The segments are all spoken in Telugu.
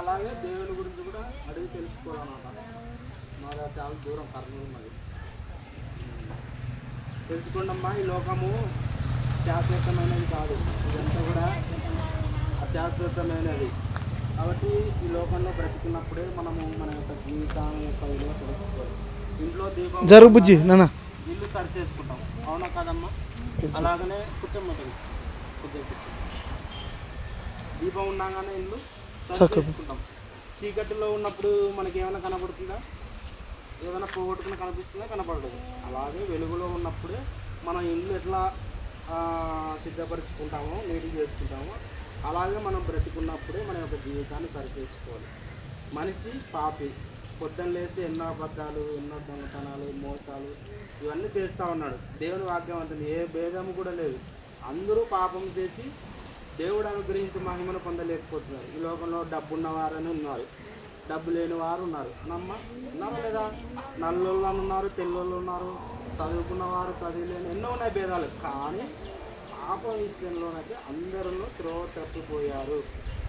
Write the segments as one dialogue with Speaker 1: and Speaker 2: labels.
Speaker 1: అలాగే దేవుని గురించి కూడా అడిగి తెలుసుకోవాలన్నమాట. మరి చాలా దూరం కర్నూలు మరి తెలుసుకోండమ్మా ఈ లోకము శాశ్వతమైనది కాదు. ఇదంతా కూడా అశాశ్వతమైనది. కాబట్టి ఈ లోకంలో బ్రతికినప్పుడే మనము మన యొక్క జీవితం యొక్క విలువ తెలుసుకోవాలి. ఇంట్లో దీపం
Speaker 2: జరుగు బుజ్జి నాన్న.
Speaker 1: ఇల్లు సరి చేసుకుంటాం అవునా కదమ్మా? అలాగనే కూర్చోమ్మ కూర్చో దీపం ఉన్నాగానే ఇల్లు. చేసుకుంటాం. చీకటిలో ఉన్నప్పుడు మనకి ఏమైనా కనబడుతుందా? ఏదైనా పోగొట్టుకుని కనిపిస్తుందా? కనపడదు అలాగే వెలుగులో ఉన్నప్పుడే మనం ఇల్లు ఎట్లా సిద్ధపరచుకుంటామో నీటి చేసుకుంటామో అలాగే మనం బ్రతికున్నప్పుడే మన యొక్క జీవితాన్ని సరి చేసుకోవాలి మనిషి పాపి. పొద్దున్న లేసి ఎన్నో అబద్ధాలు ఎన్నో దొంగతనాలు మోసాలు ఇవన్నీ చేస్తూ ఉన్నాడు. దేవుని వాక్యం అంటుంది ఏ భేదము కూడా లేదు. అందరూ పాపం చేసి దేవుడు అనుగ్రహించి మహిమను పొందలేకపోతున్నారు. ఈ లోకంలో డబ్బు ఉన్నవారని ఉన్నారు. డబ్బు లేని వారు ఉన్నారు. నమ్మ నమ్మ లేదా నల్లోళ్ళు ఉన్నారు తెల్లోళ్ళు ఉన్నారు. చదువుకున్న వారు చదివలేని ఎన్నో ఉన్నాయి భేదాలు. కానీ పాపం విషయంలోనైతే అందరూ త్రోవ తప్పిపోయారు.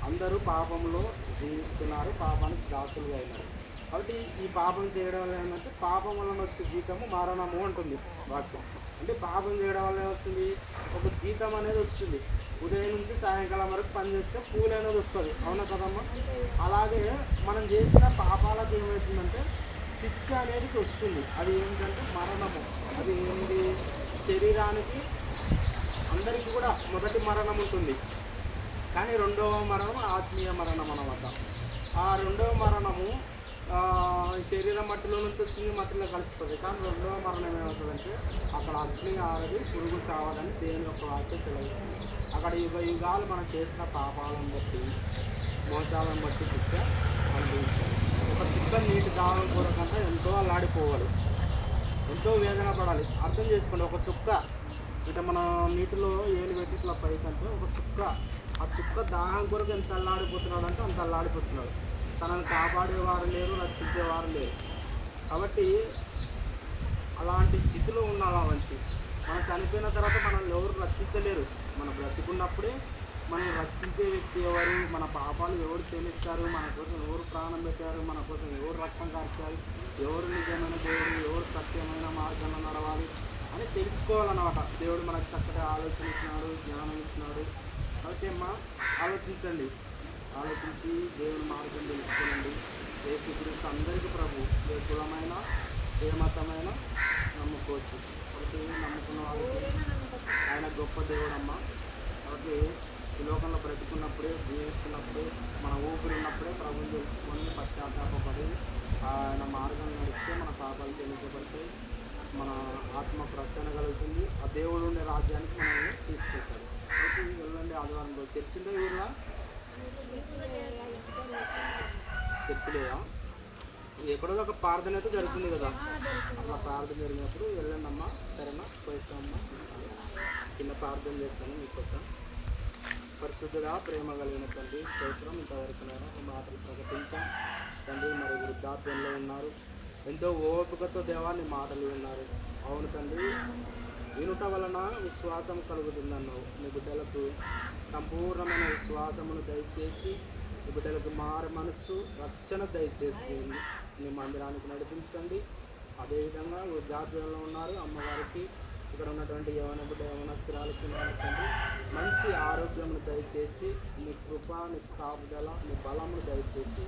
Speaker 1: అందరూ పాపంలో జీవిస్తున్నారు. పాపానికి దాసులుగా అయినారు. కాబట్టి ఈ పాపం చేయడం వల్ల ఏంటంటే పాపం వలన వచ్చే జీతము మరణము అంటుంది వాక్యం. అంటే పాపం చేయడం వల్ల వస్తుంది ఒక జీతం అనేది వస్తుంది. ఉదయం నుంచి సాయంకాలం వరకు పనిచేస్తే పూలు అనేది వస్తుంది. అవునా కదమ్మా? అలాగే మనం చేసిన పాపాలకు ఏమవుతుందంటే శిక్ష అనేది వస్తుంది. అది ఏంటంటే మరణము. అది ఏంటి? శరీరానికి అందరికీ కూడా మొదటి మరణం ఉంటుంది. కానీ రెండవ మరణం ఆత్మీయ మరణం అనమాట ఆ రెండవ మరణము శరీరం మట్టిలో నుంచి వచ్చింది మట్టిలో కలిసిపోతుంది. కానీ రెండవ మరణం ఏమవుతుందంటే అక్కడ అగ్ని ఆరది పురుగు సావాలని దేవుని యొక్క వాక్య సెలవిస్తుంది. అక్కడ యుగ యుగాలు మనం చేసిన పాపాలను బట్టి మోసాలను బట్టి శిక్ష అనుభవించాలి. ఒక చుక్క నీటి దావం కొరకంటే ఎంతో అల్లాడిపోవాలి. ఎంతో వేదన పడాలి. అర్థం చేసుకోండి. ఒక చుక్క అంటే మన నీటిలో ఏలు పెట్టి ఇట్లా పైకంటే ఒక చుక్క ఆ చుక్క దాహం కొరకు ఎంత అల్లాడిపోతున్నాడు అంటే అంత అల్లాడిపోతున్నాడు. తనని కాపాడేవారు లేరు రక్షించేవారు లేరు. కాబట్టి అలాంటి స్థితిలో ఉండాలా మంచి మనం చనిపోయిన తర్వాత మనల్ని ఎవరు రక్షించలేరు. మనం బ్రతుకున్నప్పుడే మనం రక్షించే వ్యక్తి ఎవరు? మన పాపాలు ఎవరు క్షమిస్తారు? మన కోసం ఎవరు ప్రాణం పెట్టారు? మన కోసం ఎవరు రక్తం కార్చారు? ఎవరు నిజమైన దేవుడు? ఎవరు సత్యమైన మార్గంలో నడవాలి అని తెలుసుకోవాలన్నమాట. దేవుడు మనకు చక్కగా ఆలోచన ఇచ్చినాడు జ్ఞానం ఇచ్చినాడు. కాబట్టి అమ్మా ఆలోచించండి. ఆలోచించి దేవుని మార్గం తెలుసుకోండి. ఏ క్రీస్తు అందరికీ ప్రభు ఏ కులమైన ఏ మతమైన నమ్ముకోవచ్చు. కాబట్టి నమ్ముకున్న వాళ్ళకి ఆయన గొప్ప దేవుడు అమ్మ కాబట్టి ఈ లోకంలో బ్రతుకున్నప్పుడే జీవిస్తున్నప్పుడే మన ఊపిరి ఉన్నప్పుడే ప్రభుని తెలుసుకొని పశ్చాత్తాపడి ఆయన మార్గం నడిస్తే మన పాపాలు చెల్లించబడితే మన ఆత్మ రక్షణ కలుగుతుంది. ఆ దేవుడు ఉండే రాజ్యానికి మనల్ని తీసుకెళ్తాడు అయితే వెళ్ళండి ఆదివారంలో. చర్చ్ ఉంటే ఊళ్ళో లేదా ఎక్కడో ఒక ప్రార్థన అయితే జరుగుతుంది కదా. అట్లా ప్రార్థన జరిగినప్పుడు వెళ్ళండి అమ్మ సరేనా? పోయిస్తామమ్మా. చిన్న ప్రార్థన చేస్తాను మీకోసం. పరిశుద్ధుగా ప్రేమ కలిగిన తండ్రి స్తోత్రం ఇంతవరకు నేను మాటలు ప్రకటించాం. తండ్రి మరి వృద్ధాప్యంలో ఉన్నారు. ఎంతో ఓపికతో దేవాన్ని మాటలు ఉన్నారు అవును తండ్రి వినుట వలన విశ్వాసం కలుగుతుందన్నావు. మీ బిడ్డలకు సంపూర్ణమైన విశ్వాసమును దయచేసి బిడ్డలకు మారు మనస్సు రక్షణ దయచేసి నీ మందిరానికి నడిపించండి. అదేవిధంగా వృద్ధాప్యంలో ఉన్నారు అమ్మవారికి. ఇక్కడ ఉన్నటువంటి యవన బిడ్డ యవనస్తురాలకి తండ్రి మంచి ఆరోగ్యమును దయచేసి నీ కృప మీ కాపుదల నీ బలమును దయచేసి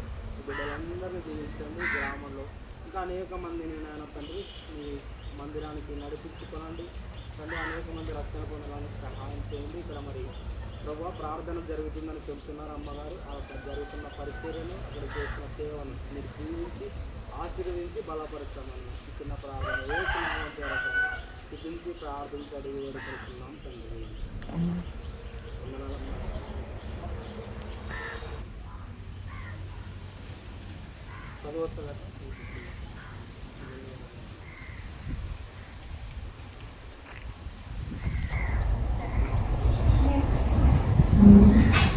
Speaker 1: బిడ్డలందరినీ దీవించండి గ్రామంలో. ఇంకా అనేక మందిని నాయన తండ్రి మీ మందిరానికి నడిపించుకోనండి. తండ్రి అనేక మంది రక్షణ పొందడానికి సహాయం చేయండి. ఇక్కడ మరి ప్రభు ప్రార్థన జరుగుతుందని చెబుతున్నారు అమ్మగారు. అక్కడ జరుగుతున్న పరిచర్యను అక్కడ చేసిన సేవను మీరు దీవించి ఆశీర్వదించి బలపరచామని ఈ చిన్న ప్రార్థన ఏ సినిమా ద్వారా ప్రార్థించి అడిగి వేడుకుంటున్నాం తండ్రి. చదువు వస్తుందా? Hum.